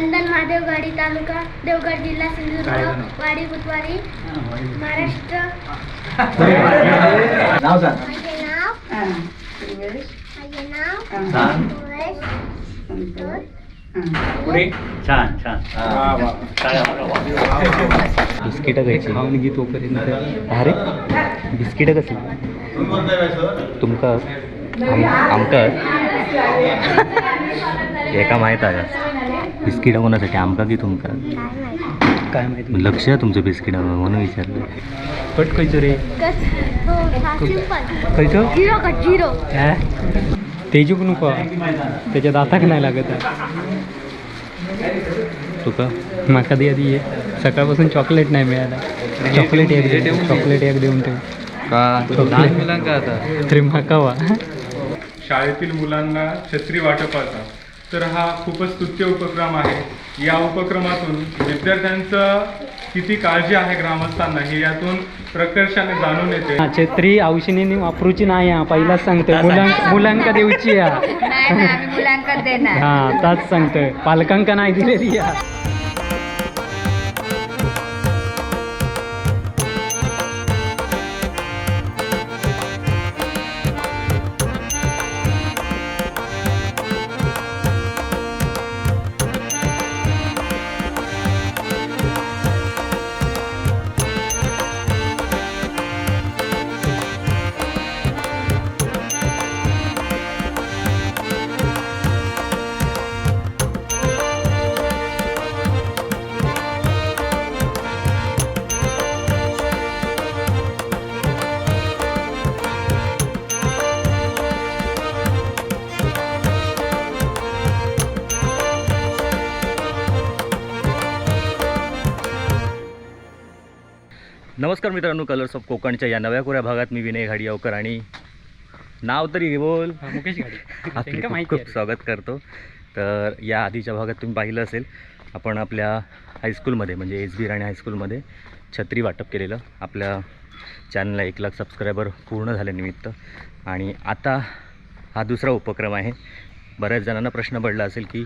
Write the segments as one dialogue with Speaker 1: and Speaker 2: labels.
Speaker 1: नंदन महादेवगडी तालुका देवगड जिल्हा सिंधुदुर्ग? वाडी बुधवारी महाराष्ट्र
Speaker 2: नाव सांग
Speaker 1: माझे नाव
Speaker 3: हा. सुरेश.
Speaker 1: माझे नाव
Speaker 3: हा.
Speaker 2: सांग
Speaker 1: सुरेश संतोष
Speaker 3: हा.
Speaker 2: पुढे
Speaker 4: छान छान
Speaker 2: वा, वा.
Speaker 4: बिस्किटं खायची खाऊन घे तोपर्यंत अरे बिस्किटं कसली तुमका आमका? एका माहीत आहे बिस्किटं कोणासाठी? आमका की तुमका?
Speaker 1: काय माहिती?
Speaker 4: लक्ष आहे तुमचं बिस्किटावर म्हणून विचारलं. कट खायचं रे खायचं
Speaker 1: झिरो
Speaker 4: तेजूक नको. त्याच्या दाताक नाही लागत तुका? माका दे आधी ये. सकाळपासून चॉकलेट नाही मिळाला. चॉकलेट एक दे चॉकलेट एक देऊन ठेव. चॉकलेट तरी माका वा.
Speaker 5: शाळेतील मुलांना छत्री वाटपाचा तर हा खूपच स्तुत्य उपक्रम आहे. या उपक्रमातून विद्यार्थ्यांचं किती काळजी आहे ग्रामस्थांना हे यातून प्रकर्षाने जाणून येते.
Speaker 4: हा, छत्री औषधीने वापरूची नाही हा पहिलाच सांगतोय. मुलांक मुलांका देऊची हा.
Speaker 3: नाही आम्ही देणार.
Speaker 4: हा ताच सांगतोय. पालकांका नाही दिलेली या नमस्कार मित्रांनो कलर्स ऑफ कोकणच्या या नव्या कोऱ्या भागात मी विनय घाडियावकर आणि नाव तरी बोल मुकेश आपले खूप खूप. स्वागत करतो. तर या आधीच्या भागात तुम्ही पाहिलं असेल आपण आपल्या हायस्कूलमध्ये म्हणजे एस बी राणे हायस्कूलमध्ये छत्री वाटप केलेलं. आपल्या चॅनलला एक लाख सबस्क्रायबर पूर्ण झाल्यानिमित्त आणि आता हा दुसरा उपक्रम आहे. बऱ्याच जणांना प्रश्न पडला असेल की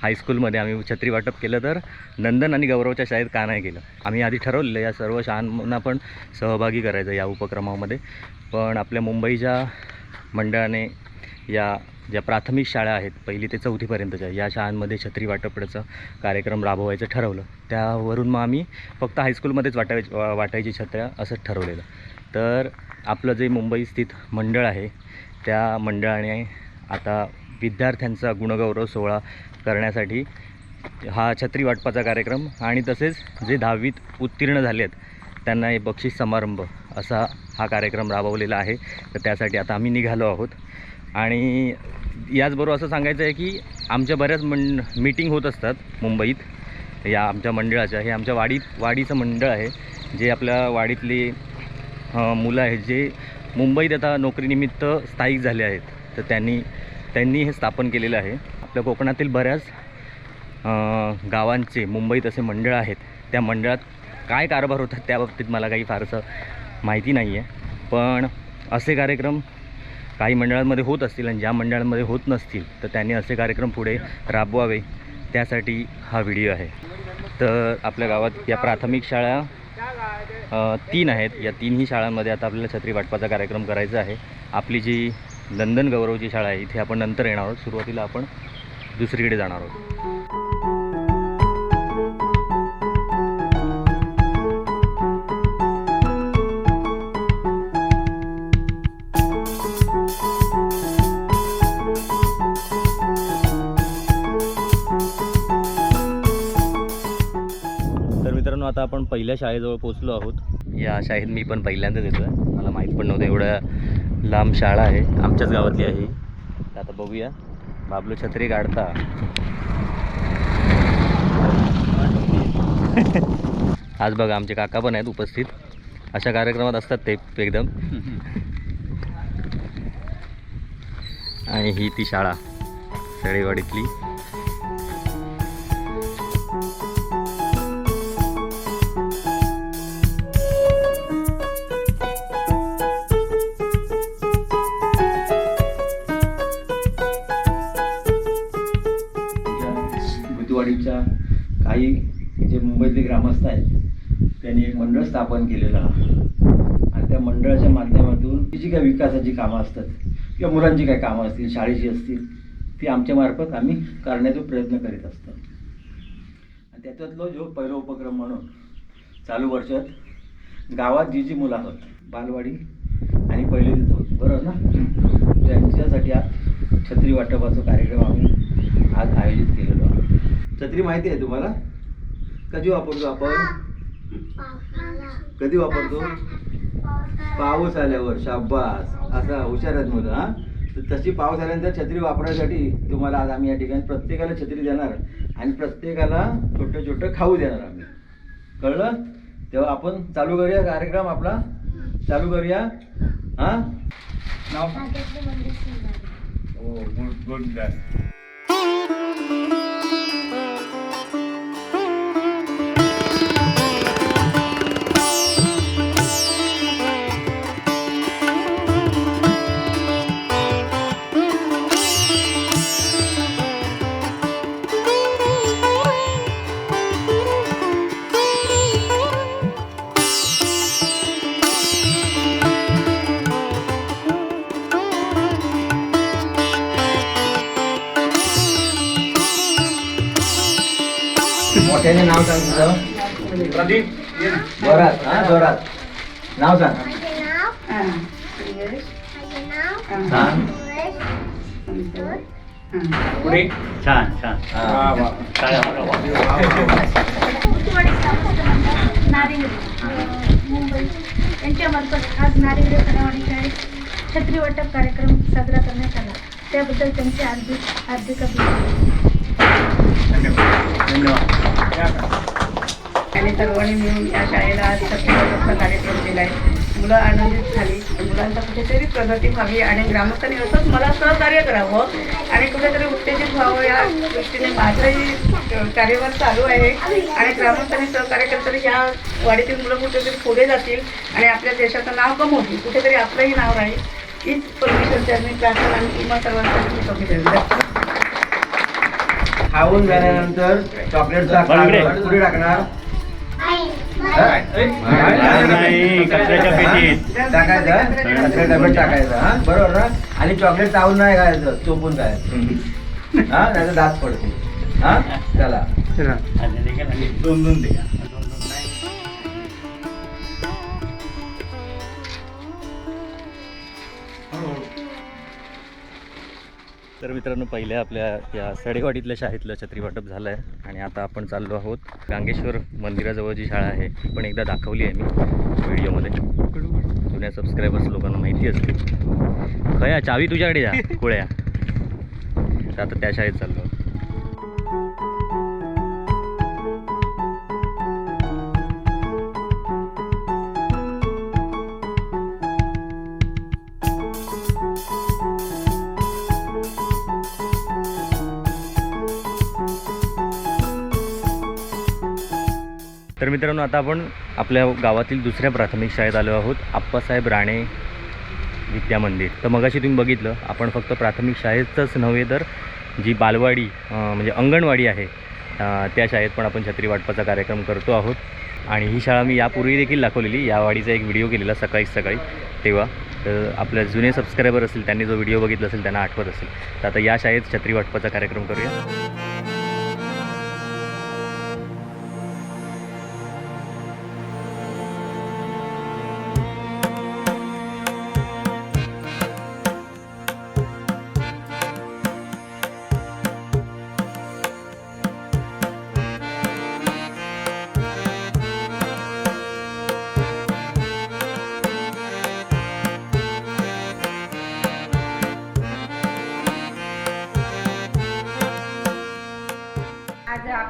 Speaker 4: हायस्कूलमध्ये आम्ही छत्री वाटप केलं तर नंदन आणि गौरवच्या शाळेत का नाही केलं आम्ही आधी ठरवलेलं या सर्व शाळांना पण सहभागी करायचं या उपक्रमामध्ये. पण आपल्या मुंबईच्या मंडळाने या ज्या प्राथमिक शाळा आहेत पहिली ते चौथीपर्यंतच्या या शाळांमध्ये छत्री वाटपचं कार्यक्रम राबवायचं ठरवलं. त्यावरून मग आम्ही फक्त हायस्कूलमध्येच वाटाय वाटायची छत्र्या असंच ठरवलेलं. तर आपलं जे मुंबई स्थित मंडळ आहे त्या मंडळाने आता विद्यार्थ्यांचा गुणगौरव सोहळा करण्यासाठी हा छत्री वाटपाचा कार्यक्रम आणि तसेच जे दहावीत उत्तीर्ण झाले आहेत त्यांना हे बक्षीस समारंभ असा हा कार्यक्रम राबवलेला आहे. तर त्यासाठी आता आम्ही निघालो आहोत. आणि याचबरोबर असं सांगायचं आहे की आमच्या बऱ्याच मंड मीटिंग होत असतात मुंबईत. या आमच्या मंडळाच्या हे आमच्या वाडीत वाडीचं मंडळ आहे. जे आपल्या वाडीतली मुलं आहेत जे मुंबईत आता नोकरीनिमित्त स्थायिक झाले आहेत. तर त्यांनी त्यांनी हे स्थापन केलेलं आहे. आपल्या कोकणातील बऱ्याच गावांचे मुंबईत असे मंडळ आहेत. त्या मंडळात काय कारभार होतात त्याबाबतीत मला काही फारसं माहिती नाही आहे पण असे कार्यक्रम काही मंडळांमध्ये होत असतील आणि ज्या मंडळांमध्ये होत नसतील तर त्यांनी असे कार्यक्रम पुढे राबवावे. त्यासाठी हा व्हिडिओ आहे. तर आपल्या गावात या प्राथमिक शाळा तीन आहेत. या तीनही शाळांमध्ये आता आपल्याला छत्री वाटपाचा कार्यक्रम करायचा आहे. आपली जी नंदन गौरवची शाळा आहे इथे आपण नंतर येणार आहोत. सुरुवातीला आपण दुसरीकडे जाणार आहोत तर मित्रांनो आता आपण पहिल्या शाळेजवळ पोचलो आहोत. या शाळेत मी पण पहिल्यांदाच येतो आहे मला माहीत पण नव्हतं एवढ्या लांब शाळा आहे. आमच्याच गावातली आहे आता बघूया. बाबलो छत्री काढता. आज बघा आमचे काका पण आहेत उपस्थित. अशा कार्यक्रमात असतात ते एकदम. आणि ही ती शाळा सडेवाडीतली
Speaker 2: स्थापन केलेलं आणि त्या मंडळाच्या माध्यमातून जी काही विकासाची कामं असतात किंवा मुलांची काही कामं असतील शाळेची असतील ती आमच्यामार्फत आम्ही करण्याचा प्रयत्न करीत असतो. आणि त्याच्यातलो जो पहिला उपक्रम म्हणून चालू वर्षात गावात जी जी मुलं आहोत बालवाडी आणि पहिले तिथं होती बरोबर ना? त्यांच्यासाठी आज छत्री वाटपाचा कार्यक्रम आम्ही आज आयोजित केलेलो आहोत. छत्री माहिती आहे तुम्हाला? कधी वापरतो आपण? कधी वापरतो? पाऊस आल्यावर. शाब्बास असा हुशार आहेत मुलं हां? तर तशी पाऊस आल्यानंतर छत्री वापरण्यासाठी तुम्हाला आज आम्ही या ठिकाणी प्रत्येकाला छत्री देणार आणि प्रत्येकाला छोटं छोटं खाऊ देणार आम्ही. कळलं? तेव्हा आपण चालू करूया कार्यक्रम आपला. चालू करूया. हां? नाव?
Speaker 5: हो गुड गुड.
Speaker 2: मोठ्याने नाव सांग तुझं.
Speaker 5: प्रदीप.
Speaker 2: जोरात हां जोरात. नाव सांग.
Speaker 3: हा. हा. हा.
Speaker 5: पुढे
Speaker 4: छान छान.
Speaker 5: वा वा.
Speaker 1: नारिंगडे मुंबई यांच्यामार्फत आज नारिंगडे सणावाडी शाळेत छत्री वाटप कार्यक्रम साजरा करण्यात आला त्याबद्दल त्यांचे हार्दिक हार्दिक अभिनंदन
Speaker 3: आणि सर्वांनी मिळून या शाळेला आज छत्रपतीचा कार्यक्रम दिलाय आहे. मुलं आनंदित झाली. मुलांचा कुठेतरी प्रगती व्हावी आणि ग्रामस्थांनी असंच मला सहकार्य करावं आणि कुठेतरी उत्तेजित व्हावं या दृष्टीने माझंही कार्यभार चालू आहे. आणि ग्रामस्थांनी सहकार्य केलं तरी या वाडीतील मुलं कुठेतरी पुढे जातील आणि आपल्या देशाचं नाव कमवतील. कुठेतरी आपलंही नाव राहील. हीच परमिशन त्यांनी प्रार्थना आणि किंवा सर्वांसाठी कमी
Speaker 2: खाऊन झाल्यानंतर चॉकलेटचा कुठे टाकणार.
Speaker 4: नाही, कचऱ्याच्या पेटीत.
Speaker 2: टाकायचं डब्यात टाकायचं हा? बरोबर ना? आणि चॉकलेट चावून नाही खायचं चोपून खायचं. हा? नाही दात पडते हा? चला.
Speaker 4: दोन दोन दे तर मित्रांनो पहिल्या आपल्या या सडेवाडीतल्या शाळेतलं छत्री वाटप झालं आहे आणि आता आपण चाललो आहोत गांगेश्वर मंदिराजवळ जी शाळा आहे ती पण एकदा दाखवली आहे मी व्हिडिओमध्ये. जुन्या सबस्क्रायबर्स लोकांना माहिती असते खया चावी तुझ्याकडे जा कुळ्या तर आता त्या शाळेत चाललो तर मित्रांनो आता आपण आपल्या गावातील दुसऱ्या प्राथमिक शाळेत आलो आहोत आप्पासाहेब राणे विद्या मंदिर. तर मगाशी तुम्ही बघितलं आपण फक्त प्राथमिक शाळेतच नव्हे तर जी बालवाडी म्हणजे अंगणवाडी आहे त्या शाळेत पण आपण छत्री वाटपाचा कार्यक्रम करतो आहोत. आणि ही शाळा मी यापूर्वी देखील दाखवलेली या वाडीचा एक व्हिडिओ केलेला सकाळीच सकाळी तेव्हा. तर आपल्या जुने सबस्क्रायबर असतील त्यांनी जो व्हिडिओ बघितला असेल त्यांना आठवत असेल. तर आता या शाळेत छत्री वाटपाचा कार्यक्रम करूया.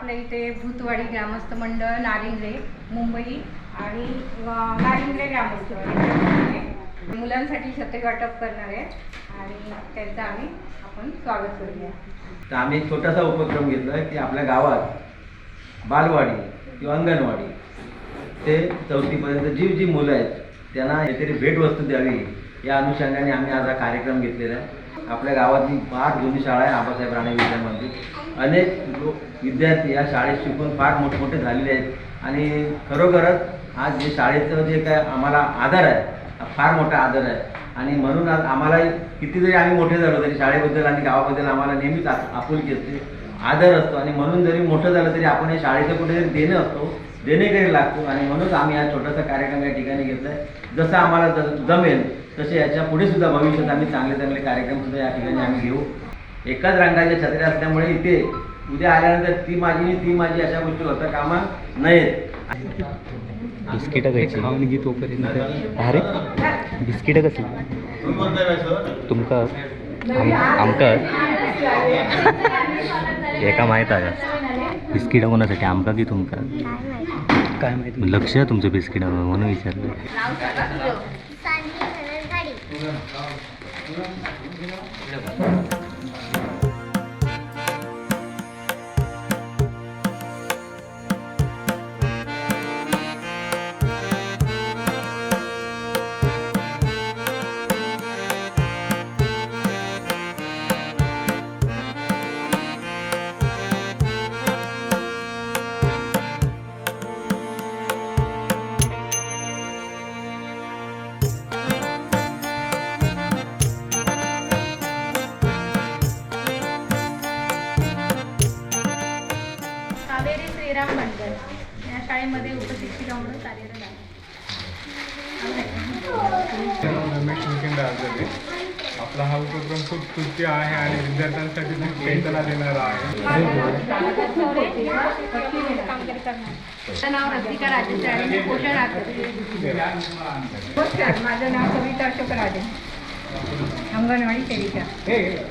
Speaker 6: आपल्या इथे भूतवाडी ग्रामस्थ मंडळ नारिंगरे मुंबई आणि नारिंगरे ग्रामस्थ मुलांसाठी छत्री वाटप करणार आहे आणि त्यांचं आम्ही आपण स्वागत करूया.
Speaker 2: तर आम्ही एक छोटासा उपक्रम घेतला की आपल्या गावात बालवाडी किंवा अंगणवाडी ते चौथीपर्यंत जी जी मुलं आहेत त्यांना काहीतरी भेटवस्तू द्यावी या अनुषंगाने आम्ही आज हा कार्यक्रम घेतलेला आहे. आपल्या गावातली फार जुनी शाळा आहे आबासाहेब राणे विद्या मंदिर अनेक लोक विद्यार्थी या शाळेत शिकून फार मोठमोठे झालेले आहेत. आणि खरोखरच आज जे शाळेचं जे काय आम्हाला आदर आहे फार मोठा आदर आहे. आणि म्हणून आज आम्हाला किती जरी आम्ही मोठे झालो तरी शाळेबद्दल आणि गावाबद्दल आम्हाला नेहमीच आपुलकी असते आदर असतो. आणि म्हणून जरी मोठं झालं तरी आपण हे शाळेचं कुठेतरी देणं असतो देणेकरी लागतो. आणि म्हणूनच आम्ही हा छोटासा कार्यक्रम या ठिकाणी घेतला आहे जसं आम्हाला ज- जमेल तसे याच्यापुढे सुद्धा भविष्यात आम्ही चांगले चांगले कार्यक्रम सुद्धा या ठिकाणी आम्ही घेऊ. एकाच रंगाच्या छत्र्या असल्यामुळे इथे उद्या आल्यानंतर ती माझी ती माझी अशा गोष्टी होता कामा नयेत.
Speaker 4: बिस्किटं खायची अरे बिस्किटं कसली? तुमका आमका? एका माहीत आहे. बिस्किटं कोणासाठी? आमका की तुमका? काय माहिती? लक्ष आहे तुमचं बिस्किटावर म्हणून विचारलं.
Speaker 1: कावेरी
Speaker 6: माझं नाव रसिका राजेश आहे मी पोषण नमस्कार माझं नाव कविता अशोक राजे अंगणवाडी सेविका.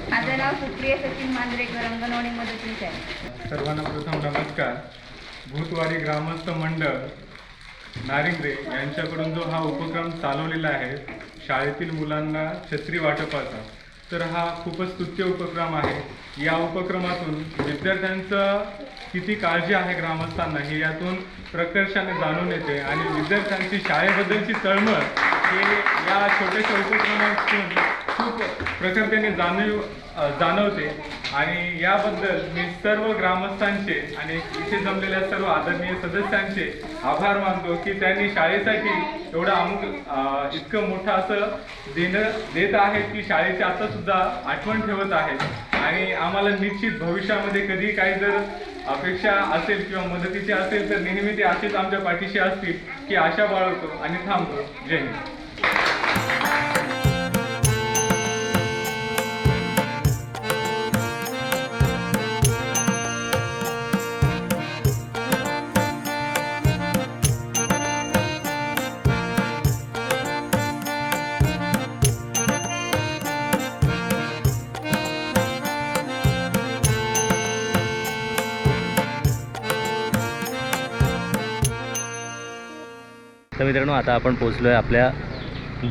Speaker 6: माझं नाव सुप्रिया सचिन मांजरेकर अंगणवाडी मदतीस आहे.
Speaker 5: सर्वांना प्रथम नमस्कार. भूतवाडी ग्रामस्थ मंडळ नारिंगरे यांच्याकडून जो हा उपक्रम चालवलेला आहे शाळेतील मुलांना छत्री वाटपाचा तर हा खूपच स्तुत्य उपक्रम आहे. या उपक्रमातून विद्यार्थ्यांचं किती काळजी आहे ग्रामस्थांना हे यातून प्रकर्षाने जाणून येते. आणि विद्यार्थ्यांची शाळेबद्दलची तळमळ हे या छोट्याशा उपक्रमातून खूप प्रखरतेने जाणीव जाणवते. आणि याबद्दल मी सर्व ग्रामस्थांचे आणि इथे जमलेल्या सर्व आदरणीय सदस्यांचे आभार मानतो की त्यांनी शाळेसाठी एवढं अमुक इतकं मोठं असं देणं देत आहेत की शाळेची आता सुद्धा आठवण ठेवत आहेत. आणि आम्हाला निश्चित भविष्यामध्ये कधी काही जर अपेक्षा असेल किंवा मदतीची असेल तर नेहमी ते असेच आमच्या पाठीशी असतील की आशा बाळगतो आणि थांबतो. जय हिंद.
Speaker 4: मित्रांनो आता आपण पोचलो आहे आपल्या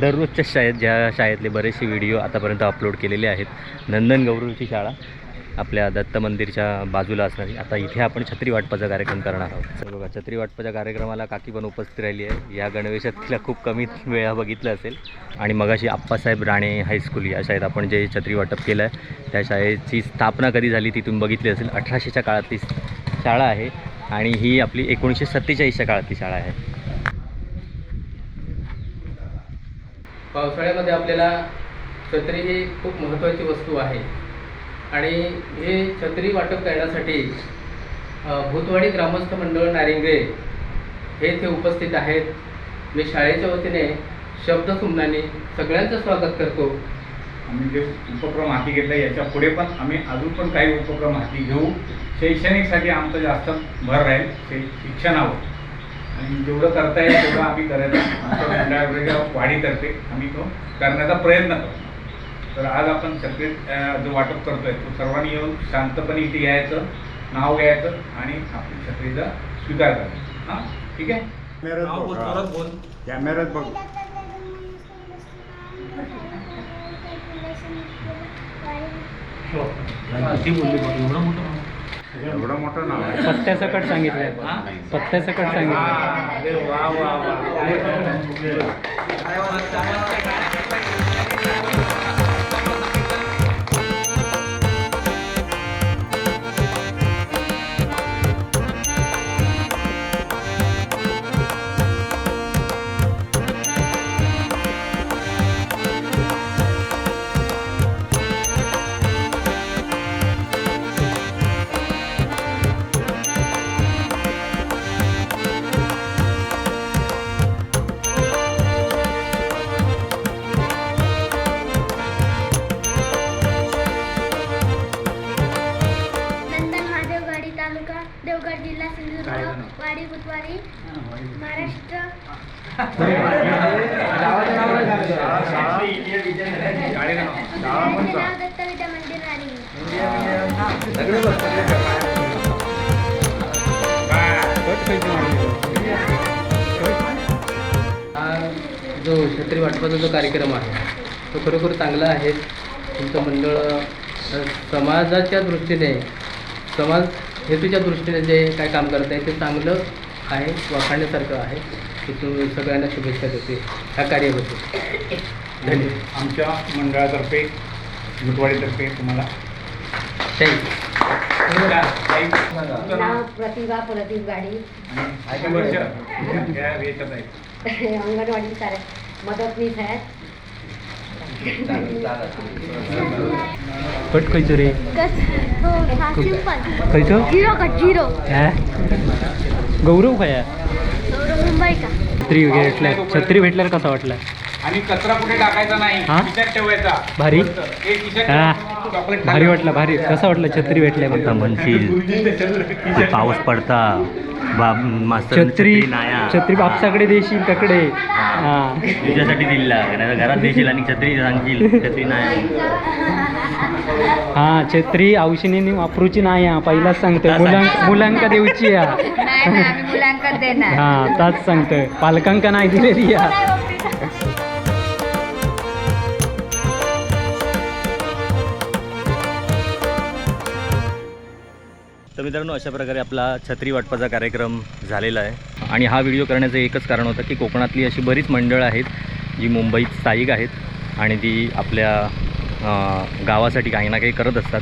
Speaker 4: दररोजच्या शाळेत ज्या शाळेतले बरेचसे व्हिडिओ आतापर्यंत अपलोड केलेले आहेत. नंदन गौरूची शाळा आपल्या दत्त मंदिरच्या बाजूला असणारी. आता इथे आपण छत्री वाटपाचा कार्यक्रम करणार आहोत. तर बघा छत्री वाटपाच्या कार्यक्रमाला काकी पण उपस्थित राहिली आहे. या गणवेशात तिला खूप कमी वेळा बघितलं असेल. आणि मगाशी आप्पासाहेब राणे हायस्कूल या शाळेत आपण जे छत्री वाटप केलं आहे त्या शाळेची स्थापना कधी झाली ती तुम्ही बघितली असेल. अठराशेच्या काळातली शाळा आहे. आणि ही आपली एकोणीसशे सत्तेचाळीसच्या काळातली शाळा आहे.
Speaker 7: पावसाळ्यामध्ये आपल्याला छत्री ही खूप महत्त्वाची वस्तू आहे. आणि हे छत्री वाटप करण्यासाठी भूतवाडी ग्रामस्थ मंडळ नारिंगे हे इथे उपस्थित आहेत. मी शाळेच्या वतीने शब्द सुमनाने सगळ्यांचं स्वागत करतो.
Speaker 8: आम्ही जे उपक्रम हाती घेतला याच्यापुढे पण आम्ही अजून पण काही उपक्रम हाती घेऊ. शैक्षणिकसाठी आमचं जास्त भर राहील. शै शिक्षणावर. आणि जेवढं करता येईल तेवढं आम्ही करायचं आमच्या मंडळाच्या वाढीतर्फे आम्ही तो करण्याचा प्रयत्न करतो. तर आज आपण सगळे जो वाटप करतोय तो सर्वांनी येऊन शांतपणे इथे यायचं नाव घ्यायचं आणि आपली छत्रीचा स्वीकार करायचा. हां? ठीक आहे? कॅमेऱ्यात बघ. एवढं मोठं नाव आहे.
Speaker 7: पत्त्यासकट सांगितलं पत्त्यासकट सांगितलं
Speaker 9: बुधवारी महाराष्ट्र. शाळेचे नाव दत्त विद्या मंदिर
Speaker 7: हा जो छत्री वाटपाचा जो कार्यक्रम आहे तो खरोखर चांगला आहे. तुमचं मंडळ समाजाच्या दृष्टीने समाज हेतूच्या दृष्टीने जे काय काम करत आहे ते चांगलं आहे वाखाणण्यासारखं आहे. की तुम्ही सगळ्यांना शुभेच्छा देते. ह्या कार्याबद्दल धन्यवाद.
Speaker 8: आमच्या मंडळातर्फे भुतवाडीतर्फे तुम्हाला.
Speaker 7: थँक्यू
Speaker 10: प्रतिभा प्रदीप गाडी.
Speaker 8: आणि वर्ष या याच्यात आहे
Speaker 10: अंगणवाडी कार्य मदतनीस आहेत
Speaker 4: कट खयचो रे खयचो
Speaker 9: झिरो का झिरो.
Speaker 4: गौरव खया
Speaker 9: मुंबई का?
Speaker 4: छत्री भेटल्या छत्री भेटल्यावर कसा वाटला?
Speaker 8: आणि कचरा कुठे टाकायचा नाही
Speaker 4: हा?
Speaker 8: खिशात ठेवायचा.
Speaker 4: भारी?
Speaker 8: एक खिशात
Speaker 4: हा. भारी वाटला भारी. कसा वाटला छत्री भेटल्या म्हणता म्हणशील पाऊस पडता मास्तर छत्री छत्री बापसाकडे देशील तकडे तुझ्यासाठी दिला घरात देशील आणि छत्री सांगशील छत्री नाही हा छत्री औषणी वापरूची नाही हा पहिलाच सांगतोय. मुलांक मुलांका देऊची हा
Speaker 6: नाही ना आम्ही मुलांकच देणार.
Speaker 4: हा ताच सांगतोय. पालकांका नाही दिलेली या. तर मित्रांनो अशा प्रकारे आपला छत्री वाटपाचा कार्यक्रम झालेला आहे. आणि हा व्हिडिओ करण्याचं एकच कारण होतं की कोकणातली अशी बरीच मंडळं आहेत जी मुंबईत स्थायिक आहेत आणि ती आपल्या गावासाठी काही ना काही करत असतात.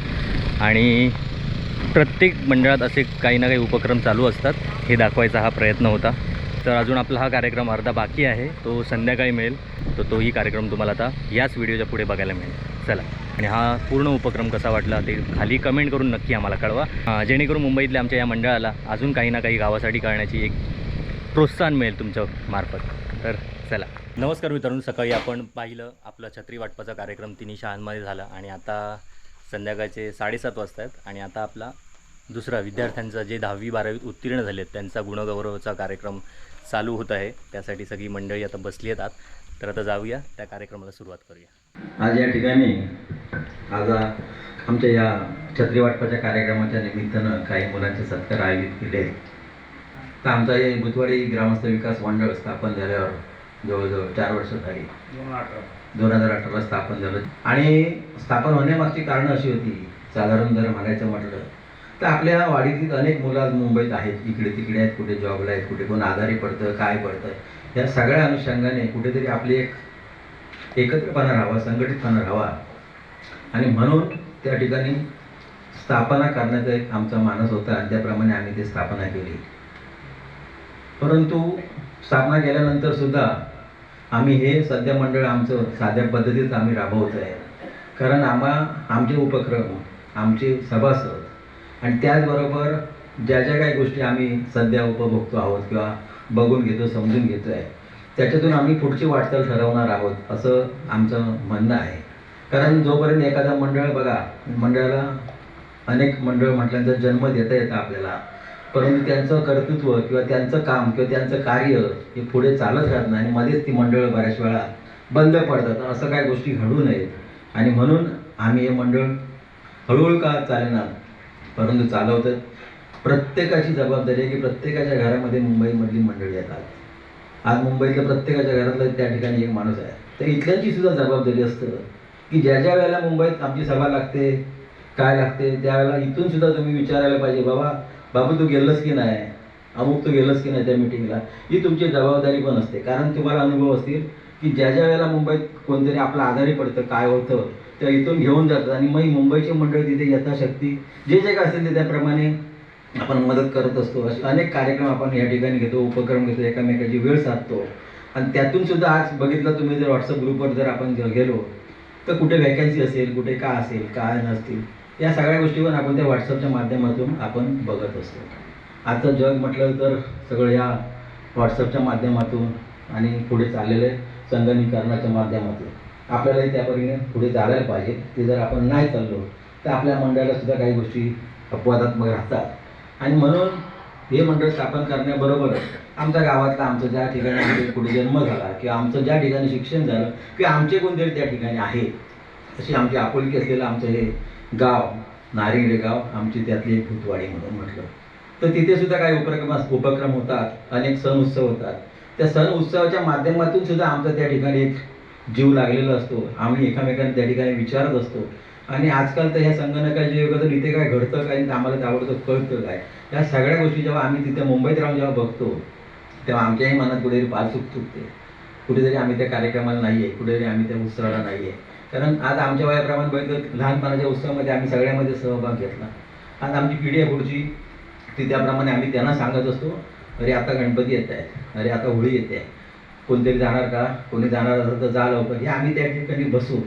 Speaker 4: आणि प्रत्येक मंडळात असे काही ना काही उपक्रम चालू असतात. हे दाखवायचा हा प्रयत्न होता. तर अजून आपला हा कार्यक्रम अर्धा बाकी आहे. तो संध्याकाळी मिळेल. तर तोही कार्यक्रम तुम्हाला आता याच व्हिडिओच्या पुढे बघायला मिळेल. चला. आणि हा पूर्ण उपक्रम कसा वाटला ते खाली कमेंट करून नक्की आम्हाला कळवा. जेणेकरून मुंबईतल्या आमच्या या मंडळाला अजून काही ना काही गावासाठी करण्याची एक प्रोत्साहन मिळेल तुमच्या मार्फत. तर चला नमस्कार मित्रांनो सकाळी आपण पाहिलं आपला छत्री वाटपाचा कार्यक्रम तिन्ही शाळांमध्ये झाला आणि आता संध्याकाळचे साडेसात वाजता आहेत आणि आता आपला दुसरा विद्यार्थ्यांचा जे दहावी बारावीत उत्तीर्ण झाले आहेत त्यांचा गुणगौरवाचा कार्यक्रम चालू होत आहे. त्यासाठी सगळी मंडळी आता बसली आहेत तर आता जाऊया त्या कार्यक्रमाला सुरुवात करूया.
Speaker 2: आज या ठिकाणी आज आमच्या या छत्री वाटपाच्या कार्यक्रमाच्या निमित्तानं काही मुलांचे सत्कार आयोजित केले तर आमचा हे बुधवाडी ग्रामस्थ विकास मंडळ स्थापन झाल्यावर जवळजवळ चार वर्ष झाली दोन हजार अठराला स्थापन झालं. आणि स्थापन होण्यामागची कारणं अशी होती साधारण जर म्हणायचं म्हटलं तर आपल्या वाडीतील अनेक मुलं आज मुंबईत आहेत इकडे तिकडे आहेत कुठे जॉबला आहेत कुठे कोण आजारी पडतं काय पडतं या सगळ्या अनुषंगाने कुठेतरी आपली एक एकत्रपणा राहावा संघटितपणा राहावा. आणि म्हणून त्या ठिकाणी स्थापना करण्याचा एक आमचा मानस होता आणि त्याप्रमाणे आम्ही ती स्थापना केली. परंतु स्थापना केल्यानंतर सुद्धा आम्ही हे सध्या मंडळ आमचं साध्या पद्धतीत आम्ही राबवत आहे. कारण आम्हा आमचे उपक्रम आमचे सभासद आणि त्याचबरोबर ज्या ज्या काही गोष्टी आम्ही सध्या उपभोगतो आहोत किंवा बघून घेतो समजून घेतो आहे त्याच्यातून आम्ही पुढची वाटचाल ठरवणार आहोत असं आमचं म्हणणं आहे. कारण जोपर्यंत एखादा मंडळ बघा मंडळाला अनेक मंडळ म्हटल्यानंतर जन्म देता येतं आपल्याला. परंतु त्यांचं कर्तृत्व किंवा त्यांचं काम किंवा त्यांचं कार्य हे पुढे चालत राहत नाही आणि मध्येच ती मंडळ बऱ्याच वेळा बंद पडतात. असं काय गोष्टी घडू नयेत. आणि म्हणून आम्ही हे मंडळ हळूहळू का चालेना परंतु चालवतात प्रत्येकाची जबाबदारी आहे की प्रत्येकाच्या घरामध्ये मुंबईमधली मंडळी येतात. आज मुंबईतल्या प्रत्येकाच्या घरातला त्या ठिकाणी एक माणूस आहे. तर इथल्यांची सुद्धा जबाबदारी असतं. की ज्या ज्या वेळेला मुंबईत आमची सभा लागते काय लागते त्यावेळेला इथून सुद्धा तुम्ही विचारायला पाहिजे बाबा बाबू तू गेलंस की नाही? अमुक तू गेलंस की नाही त्या मिटिंगला ही तुमची जबाबदारी पण असते. कारण तुम्हाला अनुभव असतील की ज्या ज्या वेळेला मुंबईत कोणतरी आपलं आजारी पडतं काय होतं त्या इथून घेऊन जातात. आणि मग मुंबईची मंडळी तिथे यथाशक्ती जे जे काय असेल ते त्याप्रमाणे आपण मदत करत असतो. असे अनेक कार्यक्रम आपण या ठिकाणी घेतो उपक्रम घेतो एकामेकाची वेळ साधतो. आणि त्यातून सुद्धा आज बघितलं तुम्ही जर व्हॉट्सअप ग्रुपवर जर आपण जर गेलो तर कुठे व्हॅकन्सी असेल कुठे का असेल काय नसतील. या सगळ्या गोष्टीवर आपण त्या व्हॉट्सअपच्या माध्यमातून आपण बघत असतो. आजचं जग म्हटलं तर सगळं या व्हॉट्सअपच्या माध्यमातून आणि पुढे चाललेलं आहे संगणकीकरणाच्या माध्यमातून आपल्यालाही त्या परीने पुढे चालायला पाहिजे. ते जर आपण नाही चाललो तर आपल्या मंडळाला सुद्धा काही गोष्टी अपवादात्मक राहतात. आणि म्हणून हे मंडळ स्थापन करण्याबरोबरच आमच्या गावातला आमचं ज्या ठिकाणी म्हणजे आमचे पुढे जन्म झाला किंवा आमचं ज्या ठिकाणी शिक्षण झालं किंवा आमचे कोणतरी त्या ठिकाणी आहे अशी आमची आपुलकी असलेलं आमचं हे गाव नारिंगडे गाव आमची त्यातली एक भूतवाडी म्हणून म्हटलं. तर तिथे सुद्धा काही उपक्रम उपक्रम होतात अनेक सण उत्सव होतात. त्या सण उत्सवाच्या माध्यमातून सुद्धा आमचा त्या ठिकाणी एक जीव लागलेला असतो. आम्ही एकामेकांना त्या ठिकाणी विचारत असतो. आणि आजकाल तर ह्या संगणकाच्या युगात इथे काय घडतं काय आणि आम्हाला ताबडतोब कळतं काय. या सगळ्या गोष्टी जेव्हा आम्ही तिथे मुंबईत राहून जेव्हा बघतो तेव्हा आमच्याही मनात कुठेतरी पाल चुक चुकते कुठेतरी आम्ही त्या कार्यक्रमाला नाही आहे कुठेतरी आम्ही त्या उत्सवाला नाही आहे कारण आज आमच्या वयाप्रमाणे बघितलं लहानपणाच्या उत्सवामध्ये आम्ही सगळ्यामध्ये सहभाग घेतला. आज आमची पिढी आहे पुढची ती त्याप्रमाणे आम्ही त्यांना सांगत असतो अरे आता गणपती येत आहेत. अरे आता होळी येते. आहे कोणतरी जाणार का? कोणी जाणार असेल तर जा लवकर. हे आम्ही त्या ठिकाणी बसून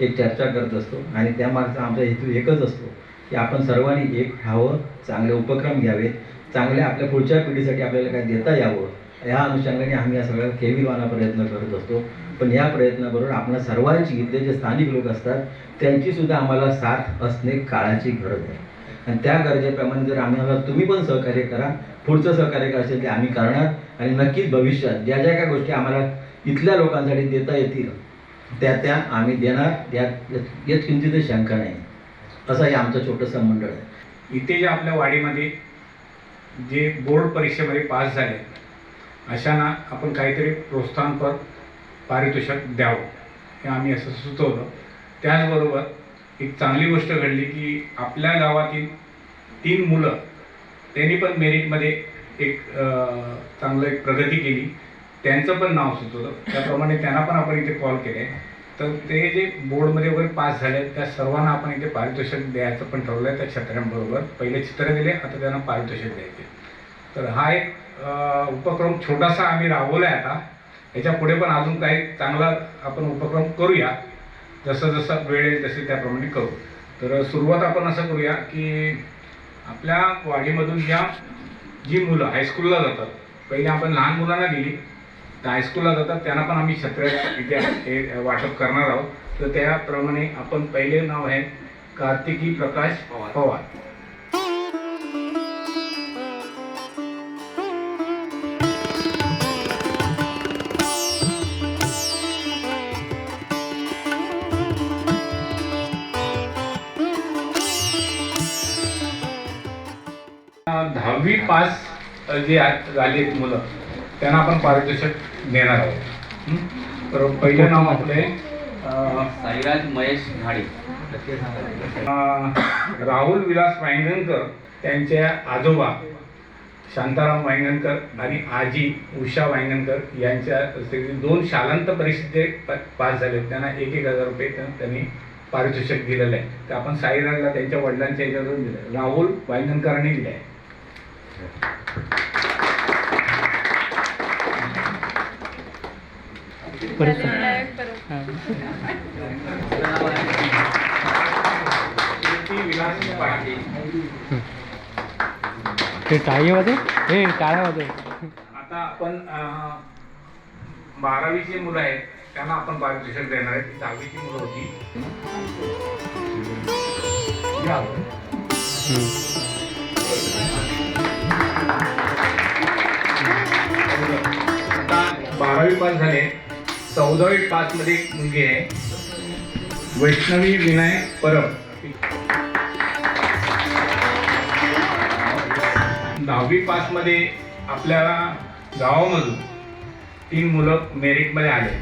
Speaker 2: एक चर्चा करत असतो आणि त्यामागचा आमचा हेतू एकच असतो की आपण सर्वांनी एक व्हावं चांगले उपक्रम घ्यावेत. चांगले आपल्या पुढच्या पिढीसाठी आपल्याला काय देता यावं? या अनुषंगाने आम्ही या सगळ्या केविलवाना प्रयत्न करत असतो. पण या प्रयत्नाबरोबर आपण सर्वांची इथले जे स्थानिक लोक असतात त्यांची सुद्धा आम्हाला साथ असणे काळाची गरज आहे. आणि त्या गरजेप्रमाणे जर आम्हाला तुम्ही पण सहकार्य करा पुढचं सहकार्य काय असेल ते आम्ही करणार. आणि नक्कीच भविष्यात ज्या ज्या काय गोष्टी आम्हाला इथल्या लोकांसाठी देता येतील त्या त्या आम्ही देणार. यात यात किंचित शंका नाही. असं हे आमचं छोटंसं मंडळ आहे.
Speaker 8: इथे जे आपल्या वाडीमध्ये जे बोर्ड परीक्षेमध्ये पास झाले अशांना आपण काहीतरी प्रोत्साहनपर पारितोषिक द्यावं. हे आम्ही असं सुचवलं. त्याचबरोबर एक चांगली गोष्ट घडली की आपल्या गावातील तीन मुलं त्यांनी पण मेरिटमध्ये एक चांगलं एक प्रगती केली. त्यांचं पण नाव सुचवलं. त्याप्रमाणे त्यांना पण आपण इथे कॉल केले. तर ते जे बोर्डमध्ये वगैरे पास झाले त्या सर्वांना आपण इथे पारितोषिक द्यायचं पण ठरवलं आहे त्या छत्र्यांबरोबर पहिले चित्र दिले आता त्यांना पारितोषिक द्यायचे. तर हा एक उपक्रम छोटासा आम्ही राबवला आहे आता. याच्यापुढे पण अजून काही चांगला आपण उपक्रम करूया. जसं जसं वेळ येईल तसे त्याप्रमाणे करू. तर सुरुवात आपण असं करूया की आपल्या वाडीमधून ज्या जी मुलं हायस्कूलला जातात पहिले आपण लहान मुलांना दिली. तर हायस्कूलला जातात त्यांना पण आम्ही छत्र इथे हे वाटप करणार आहोत. तर त्याप्रमाणे आपण पहिले नाव आहे कार्तिकी प्रकाश पवार. पास जे झाली आहेत मुलं त्यांना आपण पारितोषिक देणार आहोत? तर पहिलं नाव आपले
Speaker 4: साईराज महेश घाडी.
Speaker 8: राहुल विलास वांगणकर त्यांच्या आजोबा शांताराम वांगणकर आणि आजी उषा वांगणकर यांच्या दोन शालांत परीक्षेचे प- पास झाले त्यांना एक एक हजार रुपये त्या- त्यांनी पारितोषिक दिलेलं आहे. तर आपण साईराजला त्यांच्या वडिलांच्या ह्याच्यावरून दिलं राहुल वांगणकरांनी दिलं आहे
Speaker 11: ते टाळी वाजव हे टाळ्या वाजव
Speaker 8: आता आपण बारावीची मुलं आहेत त्यांना आपण पारितोषिक देणार आहेत ती दहावीची मुलं होती. आता बारावी पास झाले. चौदावी पासमध्ये एक मुलगी आहे. वैष्णवी विनायक परब. दहावी पासमध्ये आपल्या गावामधून तीन मुलं मेरिटमध्ये आले.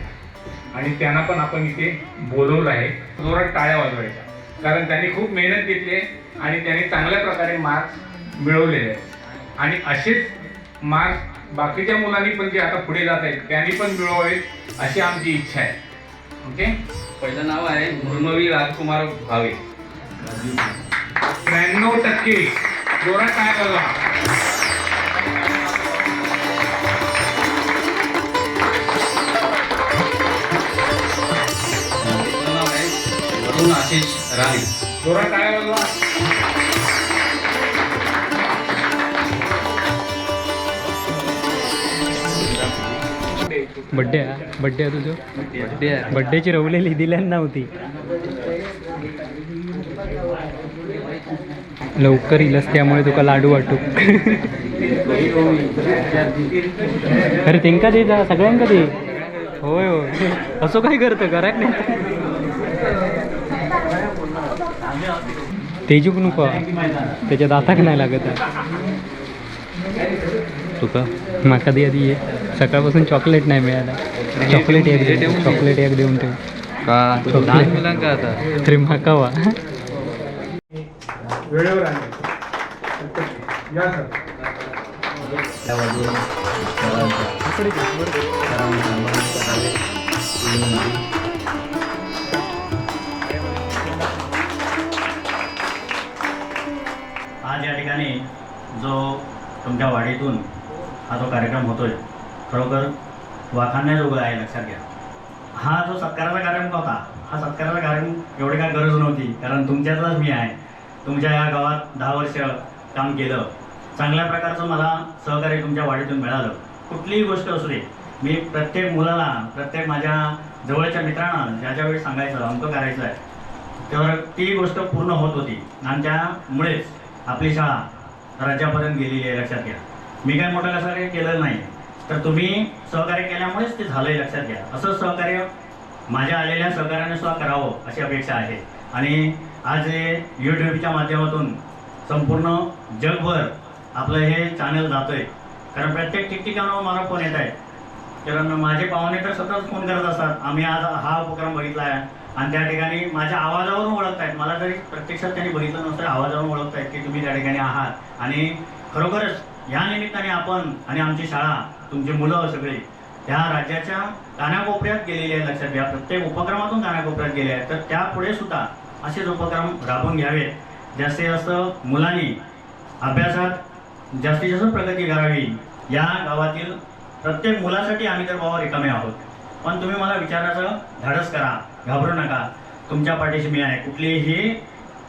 Speaker 8: आणि त्यांना पण आपण इथे बोलवलं आहे. जोरात टाळ्या वाजवायच्या. कारण त्यांनी खूप मेहनत घेतली आहे आणि त्यांनी चांगल्या प्रकारे मार्क्स मिळवलेले आहेत. आणि असेच मार्क्स बाकीच्या मुलांनी पण जे आता पुढे जात आहेत त्यांनी पण मिळवावेत अशी आमची इच्छा आहे. ओके
Speaker 4: पहिलं नाव आहे मुर्मवी राजकुमार भावे.
Speaker 8: त्र्याण्णव टक्के. जोरात काय बघा
Speaker 4: वरुण आशिष राणे.
Speaker 8: जोरात काय बघा
Speaker 11: बड्डे बड्डे आहे तुझं? बड्डेची रवलेली दिल्यान नव्हती. लवकर येईलच त्यामुळे तुका लाडू वाटू. अरे तेंका दे जा सगळ्यांका दे. होय होय. असं काय करतं? करायक नाही. तेजूक नको. त्याच्या दाताक नाही लागत
Speaker 4: तुका
Speaker 11: माका दे आधी ये. सकाळपासून चॉकलेट नाही मिळाला. चॉकलेट एक दे चॉकलेट एक देऊन ठेव.
Speaker 4: का. लहान मुलांका आता.
Speaker 11: तरी माका वा
Speaker 5: वेळेवर आले या सर.
Speaker 12: आज या ठिकाणी जो तुमच्या वाडीतून हा जो कार्यक्रम होतोय खरोखर वाखाणण्याजोगं आहे लक्षात घ्या. हा जो सत्काराचा कार्यक्रम होता हा सत्काराचा कार्यक्रम एवढी काय गरज नव्हती. कारण तुमच्यातलाच मी आहे. तुमच्या या गावात दहा वर्ष काम केलं. चांगल्या प्रकारचं मला सहकार्य तुमच्या वाढीतून मिळालं. कुठलीही गोष्ट असू दे. मी प्रत्येक मुलाला प्रत्येक माझ्या जवळच्या मित्रांना ज्या वेळी सांगायचं अंक करायचं आहे तर ती गोष्ट पूर्ण होत होती. आणि त्यामुळेच आपली शाळा राज्यापर्यंत गेलेली आहे लक्षात घ्या. मी काय मोठं कसं काही केलं नाही. तर तुम्ही सहकार्य केल्यामुळेच ते झालंय लक्षात घ्या. असं सहकार्य माझ्या आलेल्या सहकार्याने सुद्धा करावं अशी अपेक्षा आहे. आणि आज हे यूट्यूबच्या माध्यमातून संपूर्ण जगभर आपलं हे चॅनल जातोय. कारण प्रत्येक ठिकठिकाणावर मला फोन येत आहे कारण माझे पाहुणे तर सतत फोन करत असतात. आम्ही आज हा उपक्रम बघितला आहे. आणि त्या ठिकाणी माझ्या आवाजावरून ओळखतायत. मला जरी प्रत्यक्षात त्यांनी बघितलं नसतं आवाजावरून ओळखतायत की तुम्ही त्या ठिकाणी आहात. आणि खरोखरच ह्या निमित्ताने आपण आणि आमची शाळा तुमची मुलं सगळे ह्या राज्याच्या कानाकोपऱ्यात गेलेली आहे लक्षात घ्या. प्रत्येक उपक्रमातून कानाकोपऱ्यात गेले आहेत. तर त्यापुढे सुद्धा असेच उपक्रम राबवून घ्यावेत. जास्तीत जास्त मुलांनी अभ्यासात जास्तीत जास्त प्रगती करावी. या गावातील प्रत्येक मुलासाठी आम्ही तर बाबा रिकामे आहोत. पण तुम्ही मला विचारायचं धाडस करा. घाबरू नका. तुमच्या पाठीशी मी आहे. कुठलीही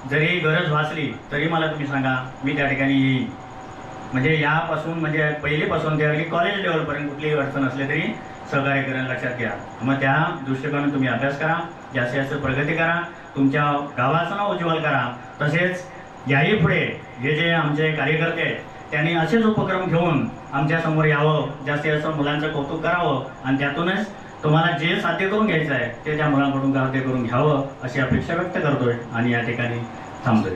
Speaker 12: जरी गरज भासली तरी मला तुम्ही सांगा. मी त्या ठिकाणी येईन. म्हणजे यापासून म्हणजे पहिलीपासून त्या कॉलेज लेवलपर्यंत कुठलीही अडचण असली तरी सहकार्य करायला लक्षात घ्या. मग त्या दृष्टिकोनातून तुम्ही अभ्यास करा जास्तीत जास्त प्रगती करा तुमच्या गावाचं नाव उज्ज्वल करा. तसेच याही पुढे हे जे आमचे कार्यकर्ते आहेत त्यांनी असेच उपक्रम घेऊन आमच्यासमोर यावं जास्तीत जास्त मुलांचं कौतुक करावं आणि त्यातूनच तुम्हाला जे साध्य करून घ्यायचं आहे ते त्या मुलांकडून साध्य करून घ्यावं अशी अपेक्षा व्यक्त करतोय आणि या ठिकाणी थांबतोय.